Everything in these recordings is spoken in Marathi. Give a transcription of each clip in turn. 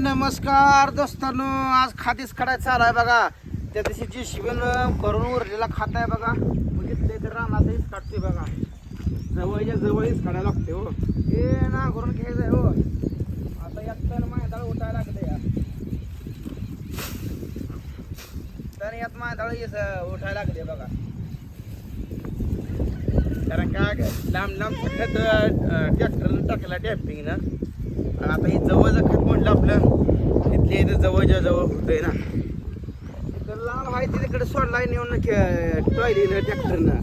नमस्कार दोस्तांनो आज खातीच काढायचं चालू आहे बघा. त्या दिवशी जी शिवण भरून उरलेला खात आहे बघा. बघितले तर रानातच काढतोय बघा. जवळच्या जवळच काढायला लागते हो. हे ना करून घ्यायचं आहे हो. आता यात तर मायदाळ उठायला लागले या तर यात मायदाळ उठायला लागले बघा. कारण का लांब लांब सगळ्यात ट्रॅक्टरनं टाकला डॅम्पिंगनं. आता हे जवळचं खत म्हटलं आपलं इथल्या इथं जवळच्या जवळ होतंय ना. तर लाल आहे ते तिकडे सोडलाय नेऊन टॉयलीनं ट्रॅक्टरनं.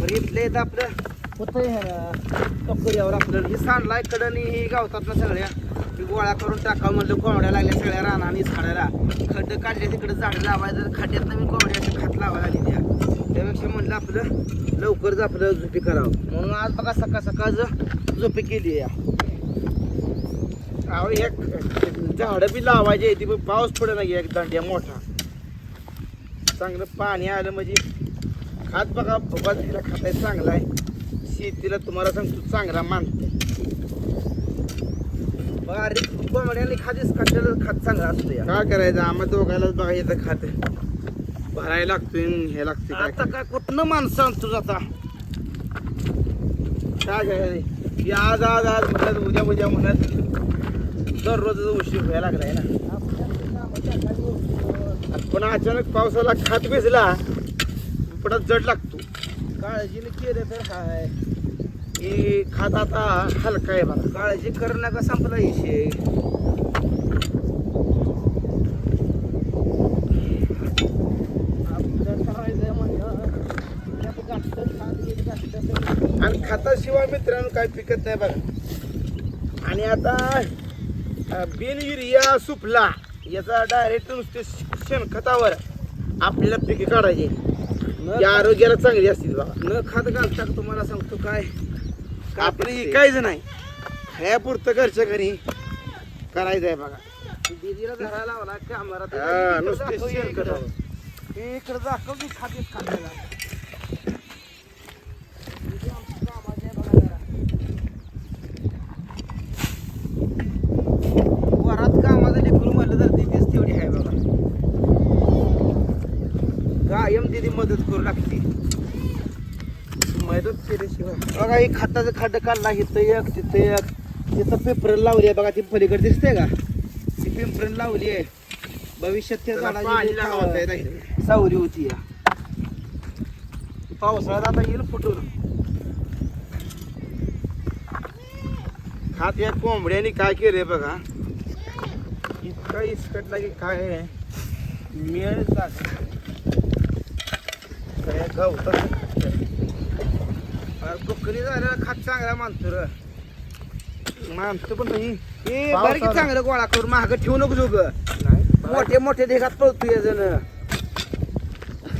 तर इथले इथं आपलं होतंय टोकरीवर आपलं. हे सांडलाय आणि हे गावतात ना सगळ्या. गोळा करून टाकावं म्हणलं कोंबड्या लागल्या सगळ्या रानाने झाडाला. खड्ड काढले तिकडे झाड लावायचं खड्ड्यात नवीन कोंबड्या खात लावायला आली त्या. त्यापेक्षा म्हणलं आपलं लवकरच आपलं झोपी करावं. म्हणून आज बघा सकाळ सकाळ झोपी केली या अहो एक झाडं बी लावायची ती पण पाऊस पडे नाही एक दांड्या मोठा. चांगलं पाणी आलं म्हणजे खात बघा तिला खाताय चांगला आहे. शेतीला तुम्हाला सांगतो चांगला मानते बारीक कोंबड्याने खातीच खात्याला खात चांगला असतो काय करायचं? आम्हा दोघायलाच बघा येतं खात. भरायला लागतोय हे लागतंय काय आता काय कुठनं माणसं आणतो आता? काय करायचं? आज आज आज म्हणत उद्या उद्या म्हणत. दररोज उशीर व्हायला लागलाय ना. पण अचानक पावसाला खात भिजला पण जड लागतो. काळजीने केलं तर हाय. की खात आता हलका आहे बघा. काळजी करणं का संपला इशे आणि खाताशिवाय मित्रांनो काय पिकत नाही बघा. आणि आता बिन युरिया सुपला याचा डायरेक्ट नुसते शेणखतावर आपल्याला पिके काढायचे. या आरोग्याला चांगली असतील बघा. न खात घालता का तुम्हाला सांगतो काय? आपली इकायचं नाही. ह्यापुरतं घरच्या घरी करायचं आहे बघा. दीदीला धरायला लावला कॅमेरा हा, नुसते दाखव, शेण इकडं. दाखव की खातेच खाल्लेला दीदी आमची कामाची आहे बघा जरा. वरात कामाचं लेकरू म्हणलं तर दीदीच तेवढी आहे बघा कायम दीदी मदत करू लागते. मदत केल्याशिवाय. बघा ही खताचं खड्ड काढला इथं एक तिथं एक तिथं पिंपरण लावली आहे बघा ती पलीकडे दिसते का? ती पिंपरण लावली आहे. भविष्यात त्या झाडाची. सावली होती या. पावसाळ्यात आता येईल फुटून. खात या कोंबड्याने काय केलंय बघा? इतका इसकटला की काय मिळेल जागा. गवतात अरे बकरी झालेला खात चांगला मानतो र. माणसं पण नाही. ए. बरं की चांगलं गोळा करून महाग ठेवू नको जोग. नाही मोठे मोठे देखात पळतोय जण.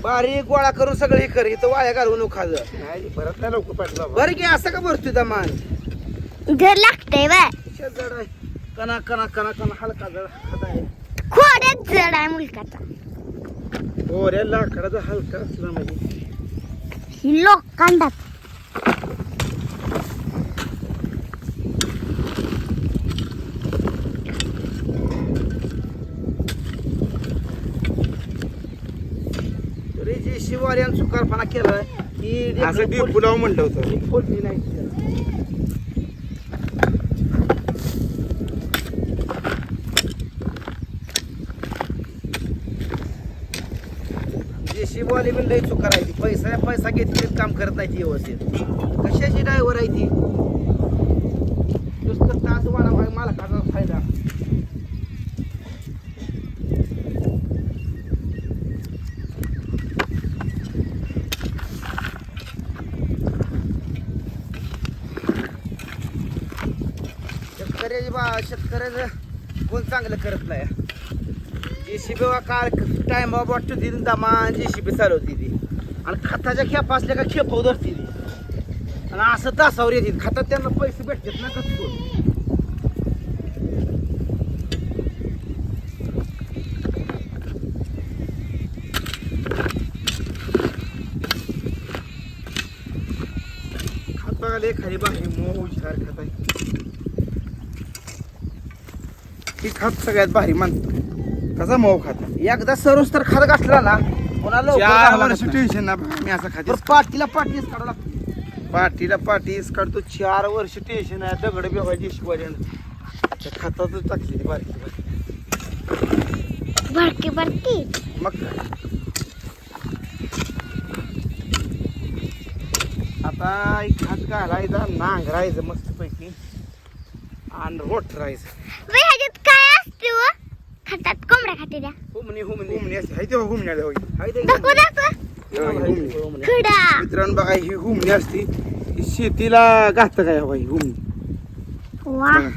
बारीक गोळा करून सगळं हे कर इथं वाया घालवू नको खाज. नाही परत नाही लवकर पाठला बाबा. बरं की असं का भरतोय त्या मान? घर लागतंय जड आहे. कना कना कना कना हलका जड हात आहे. खोड्यात जड आहे मुलकाचा. ओऱ्या लाकडाचा हलका असला म्हणजे. ही लोखंडात तरी जी शिवाऱ्यान चुकारपणा केलाय की असं ती पुलाव म्हणलं होतं. फोडली नाही टॅक्सीवाले बी लई चूक करायची पैसा पैसा घेतली काम करत नाही ती व्यवस्थित. कशाची ड्रायव्हर आहे ती? नुसतं तास वाढा मला मालकाचा फायदा. शेतकऱ्याची बा शेतकऱ्याचं कोण चांगलं करत नाही. जे सी बी काळ टाइम वाटतो ती दमा जे सी बी चालवती ती. आणि खताच्या खेप असल्या का खेप धरती ती. आणि असं तासावर येते. खतात त्यांना पैसे भेटतात ना कसं खात बघा लय खाली बाहेर मऊ हुशार खत आहे. ही खात सगळ्यात भारी मानतो. कसा मऊ खात? एकदा सरोस तर खात घातला ना चार वर्ष. टेन्शन ना मी असं खाते बरं पाटीला पाटीच काढा लागतो. पाटीला पाटीच काढतो चार वर्ष टेन्शन आहे दगड बेवायची शिवाजी खातातच टाकली बारकी बारकी. भरती मग काय? आता एक हात घालायचा नांगरायचं मस्त पैकी आणि रोट राहायचं. ह्याच्यात काय असते व खातात कोंबड्या खाते द्या. हुमणी हुमणी हुमणी असते हाय तेव्हा हुमण्याला होय. हाय ते दाखव दाखव. तेव्हा ही हुमणी. हो, खडा. मित्रांनो बघा ही हुमणी असती. ही शेतीला घातलं काय हवा ही हुमणी वा. बघा.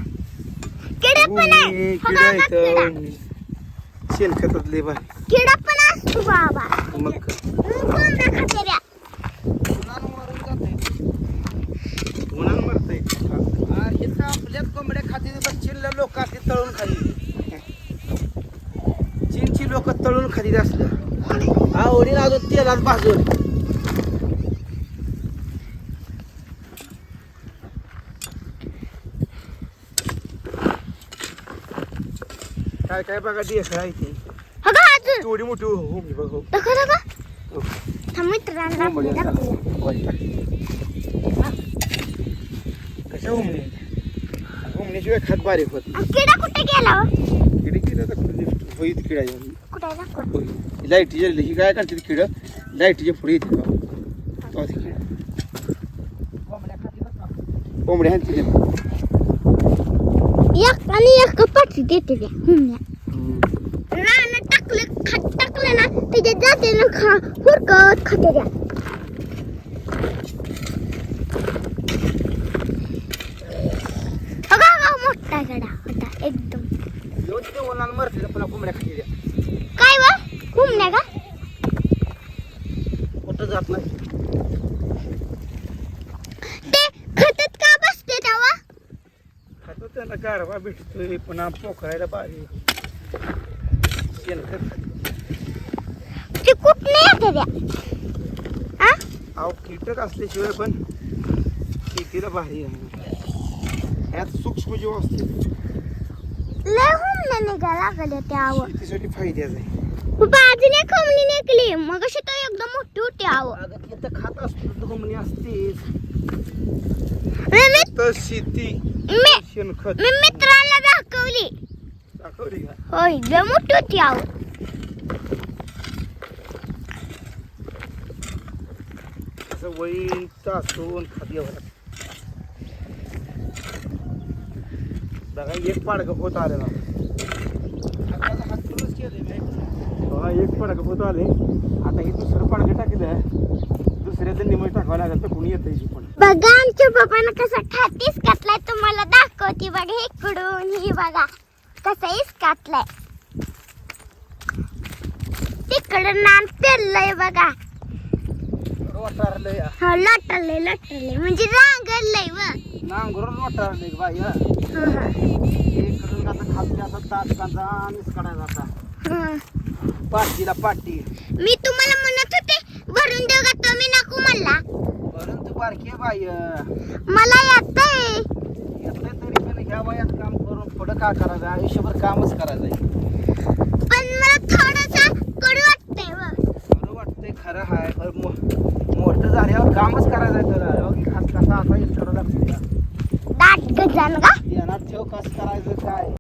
किडा पण आहे. हुमणी, हो किडा बाबा, किडा इथं हुमणी. शेणखतातले बाय किडा पण असतो बाबा. मग कोंबड्या खाते द्या. खाली असलं आवडीन अजून तेलात भाजून काय काय बघा देख आहे ती हो अजून केवढी मोठी बघ हो. असतात. वर टाक. हा. कशा हुमणीशिवाय खात बारीक होत किडा कुठे गेला हो? किडी किडा होई ती किडा कुठे लाईटी जळली ही काय करते किड लाईटीच्या पुढे येते कोंबड्या हाणते ते. एक आणि एक पाठी देते द्या रान टाकलं खात टाकलं ना त्याच्या जाते ना खा हुरकत खाते द्या अगं अगं मोठा गडा होता एकदम. मरते कोंबड्या खाते त्या. हुमण्या का कुठं जात नाही. ते खतत का बसते तेव्हा खातो त्याला गारवा भेटतोय पुन्हा पोखरायला बारीक शेणखत ते कुठने येते द्या आ? अहो कीटक असल्याशिवाय पण शेतीला भारी आहे यात सूक्ष्मजीव असते लय हुमण्या त्यावर शेतीसाठी फायद्याचं आहे. बाजूने खमली निघली मग अशी तर एकदम मोठी होती आव अगं खात असतो असतेच. मी तर शेती शेणखत मी मित्राला दाखवली. दाखवली का? होय लय मोठी होती आव असं वळीन तासून खात यावं लागतं. बघा एक पाडकं होत आलेला हा एक पाडकं होत आले आता हे दुसरं पाडकं टाकलं दुसऱ्याचं निमज टाकावं लागेल तर कोणी येतं पण. बघा आमच्या बाबानं कसा खातीस काटलाय तुम्हाला दाखवते बघा इकडून. ही बघा कसा इसकाटलाय तिकडं नाम पेरलंय बघा. वाटारलं या हो लटरलंय लटरलंय. म्हणजे रांगडलंय व. नांगरून वाटारलं बाई हा. हं, हं. इकडून आता खात आता ताट कांदा आणिच काढायचा आता हं. पाटीला पाटी मी तुम्हाला म्हणत होते भरून देऊ का तुम्ही नको म्हणला परंतु बारकी बाई. मला येतंय. येतंय तरी पण ह्या वयात काम करून पुढं का करायचं? आयुष्यभर कामच करायचं पण मला थोडस कडू वाटतंय व. खरं वाटतंय खरं हाय पण मो- मोठं झाल्यावर कामच करायचं तर योगी खात कसा असा लागतं दाट गजान का? येणार ठेव कसं करायचं काय?